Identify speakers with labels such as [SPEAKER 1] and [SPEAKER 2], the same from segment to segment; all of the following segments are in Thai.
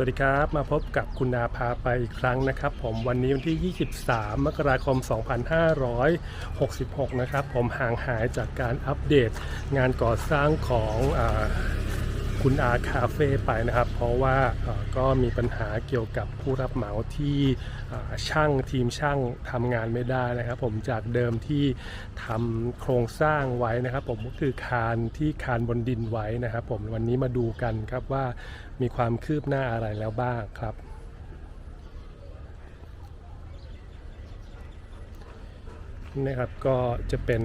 [SPEAKER 1] วัสดีครับ มาพบกับคุณนาพาไปอีกครั้งนะครับ ผมวันนี้วันที่ 23 มกราคม 2566 นะครับ ผมห่างหายจากการอัปเดตงานก่อสร้างของอ คุณอาคาเฟ่ไปนะครับ เพราะว่าก็มีปัญหาเกี่ยวกับผู้รับเหมาที่ช่างทีมช่างทำงานไม่ได้นะครับ ผมจากเดิมที่ทำโครงสร้างไว้นะครับ ผมก็คือคานที่คานบนดินไว้นะครับ ผมวันนี้มาดูกันครับว่ามีความคืบหน้าอะไรแล้วบ้างครับนะครับก็จะเป็น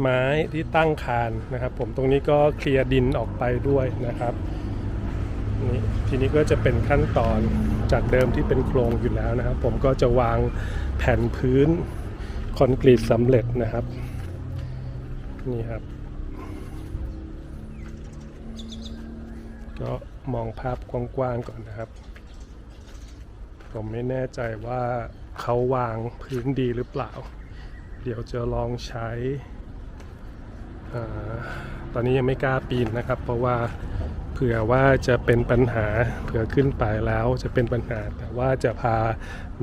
[SPEAKER 1] ไม้ที่ตั้งคานนะครับ ผมตรงนี้ก็เคลียร์ดินออกไปด้วยนะครับนี่ทีนี้ก็จะเป็นขั้นตอนจากเดิมที่เป็นโครงอยู่แล้วนะครับ ผมก็จะวางแผ่นพื้นคอนกรีตสำเร็จนะครับนี่ครับ ก็มองภาพกว้างๆก่อนนะครับ ผมไม่แน่ใจว่าเขาวางพื้นดีหรือเปล่า เดี๋ยวจะลองใช้ ตอนนี้ยังไม่กล้าปีนนะครับ เพราะว่าเผื่อว่าจะเป็นปัญหาเผื่อขึ้นไปแล้วจะเป็นปัญหา แต่ว่าจะพา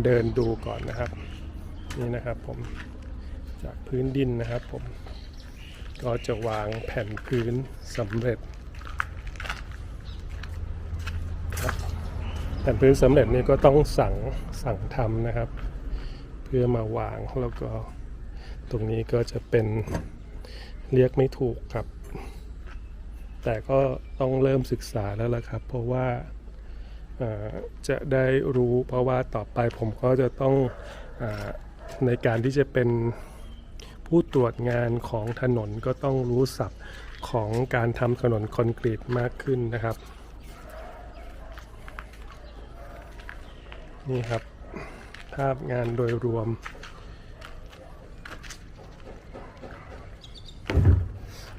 [SPEAKER 1] เดินดูก่อนนะครับ นี่นะครับผมจากพื้นดินนะครับ ผมก็จะวางแผ่นพื้นสำเร็จแผ่นพื้นสำเร็จนี่ก็ต้องสั่งสั่งทำนะครับ เพื่อมาวางแล้วก็ตรงนี้ก็จะเป็น เรียกไม่ถูกครับ แต่ก็ต้องเริ่มศึกษาแล้วล่ะครับ เพราะว่าจะได้รู้เพราะว่าต่อไปผมก็จะต้องอในการที่จะเป็นผู้ตรวจงานของถนนก็ต้องรู้ศัพท์ของการทำถนนคอนกรีตมากขึ้นนะครับ นี่ครับ ภาพงานโดยรวม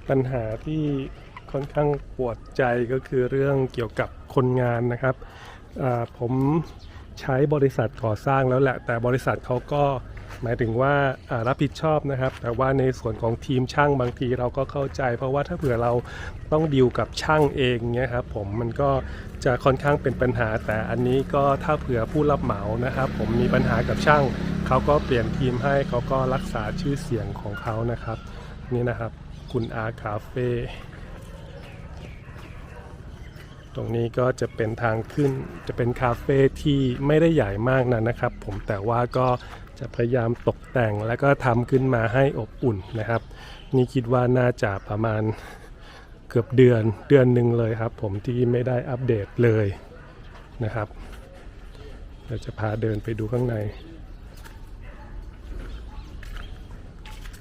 [SPEAKER 1] ปัญหาที่ค่อนข้างปวดใจก็คือเรื่องเกี่ยวกับคนงานนะครับผมใช้บริษัทก่อสร้างแล้วแหละ แต่บริษัทเขาก็หมายถึงว่ารับผิดชอบนะครับ แต่ว่าในส่วนของทีมช่างบางทีเราก็เข้าใจ เพราะว่าถ้าเผื่อเราต้องดีลกับช่างเองเนี่ยครับผมมันก็จะค่อนข้างเป็นปัญหา แต่อันนี้ก็ถ้าเผื่อผู้รับเหมานะครับ ผมมีปัญหากับช่างเขาก็เปลี่ยนทีมให้เขาก็รักษาชื่อเสียงของเขานะครับ นี่นะครับ คุณอาคาเฟ่ตรงนี้ก็จะเป็นทางขึ้นจะเป็นคาเฟ่ที่ไม่ได้ใหญ่มากนะนะครับ ผมแต่ว่าก็จะพยายามตกแต่งแล้วก็ทำขึ้นมาให้อบอุ่นนะครับ นี่คิดว่าน่าจะประมาณเกือบเดือนเดือนหนึ่งเลยครับ ผมที่ไม่ได้อัปเดตเลยนะครับเดี๋ยวจะพาเดินไปดูข้างใน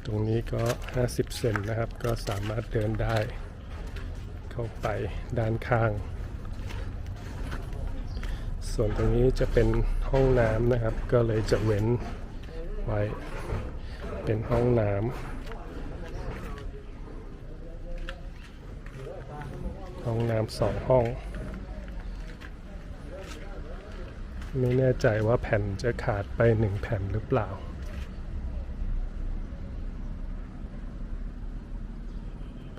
[SPEAKER 1] ตรงนี้ก็ 50 เซนนะครับ ก็สามารถเดินได้ เข้าไปด้านข้าง ส่วนตรงนี้จะเป็นห้องน้ำนะครับ ก็เลยจะเว้นไว้เป็นห้องน้ำห้องน้ำสองห้อง ไม่แน่ใจว่าแผ่นจะขาดไปหนึ่งแผ่นหรือเปล่า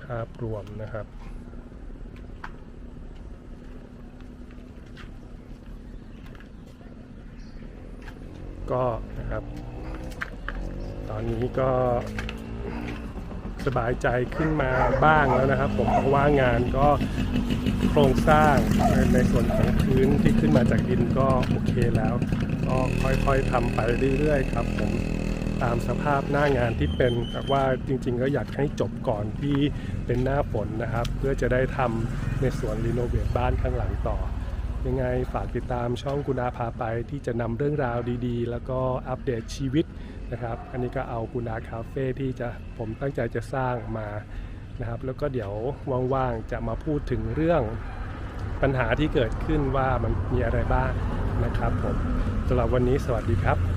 [SPEAKER 1] ภาพรวมนะครับ ก็นะครับ ตอนนี้ก็สบายใจขึ้นมาบ้างแล้วนะครับ ผมเพราะว่างานก็โครงสร้างในส่วนของพื้นที่ขึ้นมาจากดินก็โอเคแล้ว ก็ค่อยๆทำไปเรื่อยๆครับผม ตามสภาพหน้างานที่เป็นแต่ว่าจริง ๆ ก็อยากให้จบก่อนที่เป็นหน้าฝนนะครับ เพื่อจะได้ทำในส่วนรีโนเวทบ้านข้างหลังต่อ ยังไงฝากติดตามช่องกุณาพาไปที่จะนำเรื่องราวดีๆ แล้วก็อัปเดตชีวิตนะครับ อันนี้ก็เอากุณาคาเฟ่ที่จะผมตั้งใจจะสร้างมานะครับ แล้วก็เดี๋ยวว่างๆจะมาพูดถึงเรื่องปัญหาที่เกิดขึ้นว่ามันมีอะไรบ้างนะครับผมสำหรับวันนี้สวัสดีครับ